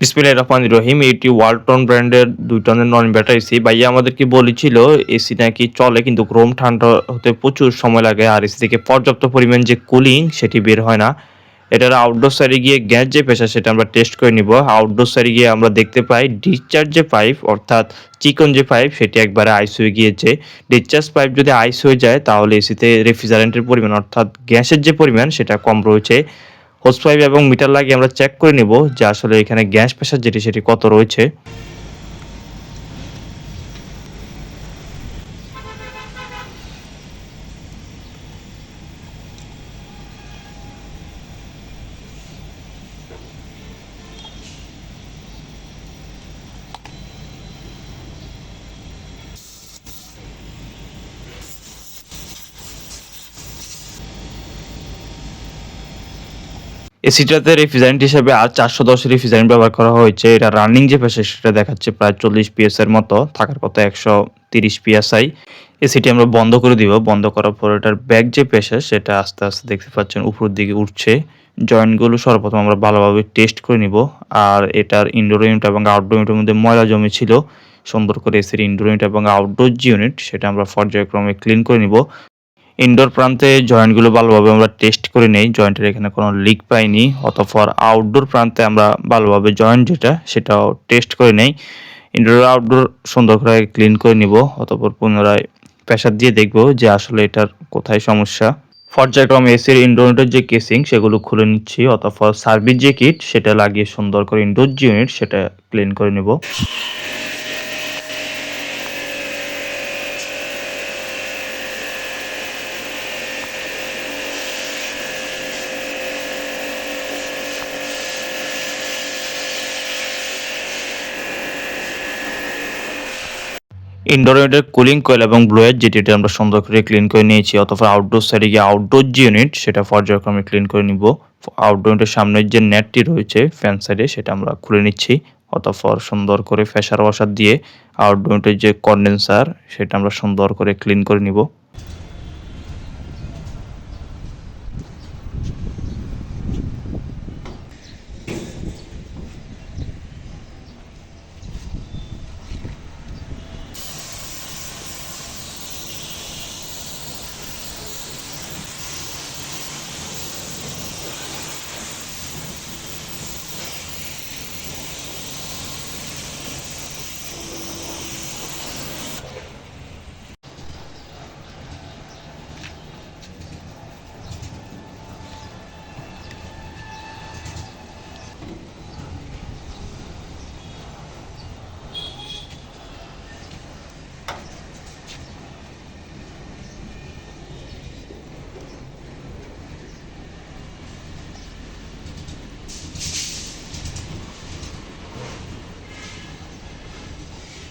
বিসমিল্লাহ রহমান রহিম, এটি ওয়ালটন ব্র্যান্ডের দুই টনের নন ব্যাটারি এসি ভাইয়া আমাদেরকে বলেছিল, এসি নাকি চলে, কিন্তু রোম ঠান্ডা হতে প্রচুর সময় লাগে, আর এসি থেকে পর্যাপ্ত পরিমাণ যে কুলিং, সেটি বের হয় না। এটার আউটডোর সাইডে গিয়ে গ্যাস যে পেশা, সেটা আমরা টেস্ট করে নিব। আউটডোর সাইডে গিয়ে আমরা দেখতে পাই ডিসচার্জ যে পাইপ অর্থাৎ চিকন যে পাইপ সেটি একবারে আইস হয়ে গিয়েছে। ডিসচার্জ পাইপ যদি আইস হয়ে যায়, তাহলে এসিতে রেফ্রিজারেন্টের পরিমাণ, অর্থাৎ গ্যাসের যে পরিমাণ, সেটা কম রয়েছে। হোস পাইপ এবং মিটার লাগিয়ে আমরা চেক করে নেব যে আসলে এখানে গ্যাস প্রেশার যেটি সেটি কত রয়েছে। এসিটাতে রেফ্রিজারেন্ট হিসেবে আর চারশো দশ রেফ্রিজারেন্ট ব্যবহার করা হয়েছে। এটা রানিং যে প্রেশার সেটা দেখাচ্ছে প্রায় চল্লিশ পিএস এর মতো, থাকার কথা একশো তিরিশ পিএসআই এসিটি আমরা বন্ধ করে দিব। বন্ধ করার পর এটার ব্যাক যে প্রেশার সেটা আস্তে আস্তে দেখতে পাচ্ছেন উপরের দিকে উঠছে। জয়েন্টগুলো সর্বপ্রথম আমরা ভালোভাবে টেস্ট করে নিব। আর এটার ইনডোর ইউনিট এবং আউটডোর ইউনিটের মধ্যে ময়লা জমি ছিল। সুন্দর করে এসির ইনডোর ইউনিট এবং আউটডোর যে ইউনিট সেটা আমরা পর্যায়ক্রমে ক্লিন করে নিব। ইনডোর প্রান্তে জয়েন্টগুলো ভালোভাবে আমরা টেস্ট করে নেই। জয়েন্টের এখানে কোনো লিক পাইনি, অতঃপর আউটডোর প্রান্তে আমরা ভালোভাবে জয়েন্ট যেটা, সেটাও টেস্ট করে নেই। ইনডোর আউটডোর সুন্দর করে ক্লিন করে নিব, অতঃপর পুনরায় প্রেশার দিয়ে দেখব যে আসলে এটার কোথায় সমস্যা। পর্যায়ক্রমে এসির ইনডোরের যে কেসিং, সেগুলো খুলে নিচ্ছি, অতঃপর সার্ভিস যে কিট, সেটা লাগিয়ে সুন্দর করে ইনডোর যে ইউনিট, সেটা ক্লিন করে নেব। ইনডোর ইউনিটের কুলিং কয়েল এবং ব্লোয়ার যেটি এটা আমরা সুন্দর করে ক্লিন করে নিয়েছি, অথবা আউটডোর সাইডে গিয়ে আউটডোর যে ইউনিট সেটা পর্যায়ক্রমে ক্লিন করে নিব। আউটডোর ইউনিটের সামনের যে নেটটি রয়েছে ফ্যান সাইডে সেটা আমরা খুলে নিচ্ছি। অতঃপর সুন্দর করে ফেসার ওয়াশার দিয়ে আউটডোর ইউনিটের যে কন্ডেন্সার সেটা আমরা সুন্দর করে ক্লিন করে নিব।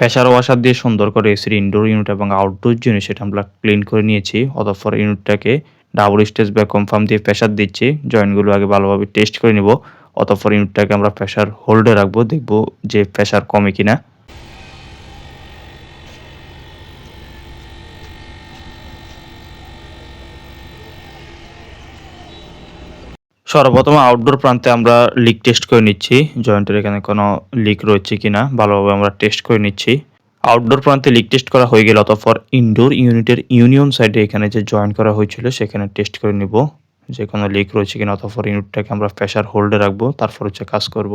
ফ্যাশার ওয়াশার দিয়ে সুন্দর করে এসির ইনডোর ইউনিট এবং আউটডোর জন্য সেটা আমরা ক্লিন করে নিয়েছি। অতঃপর ইউনিটটাকে ডাবল স্টেজ ব্যাক কনফার্ম দিয়ে প্রেশার দিচ্ছি। জয়েন্টগুলো আগে ভালোভাবে টেস্ট করে নেব। অতঃপর ইউনিটটাকে আমরা প্রেশার হোল্ডে রাখব। দেখব যে প্রেশার কমে কিনা। সর্বপ্রথম আউটডোর প্রান্তে আমরা লিক টেস্ট করে নিচ্ছি। জয়েন্টের এখানে কোনো লিক রয়েছে কিনা, ভালোভাবে আমরা টেস্ট করে নিচ্ছি। আউটডোর প্রান্তে লিক টেস্ট করা হয়ে গেলে অতঃপর ইনডোর ইউনিটের ইউনিয়ন সাইডে এখানে যে জয়েন করা হয়েছিল, সেখানে টেস্ট করে নিব। যে কোনো লিক রয়েছে কিনা, অতঃপর ইউনিটটাকে আমরা প্রেশার হোল্ডে রাখব, তারপর হচ্ছে কাজ করব।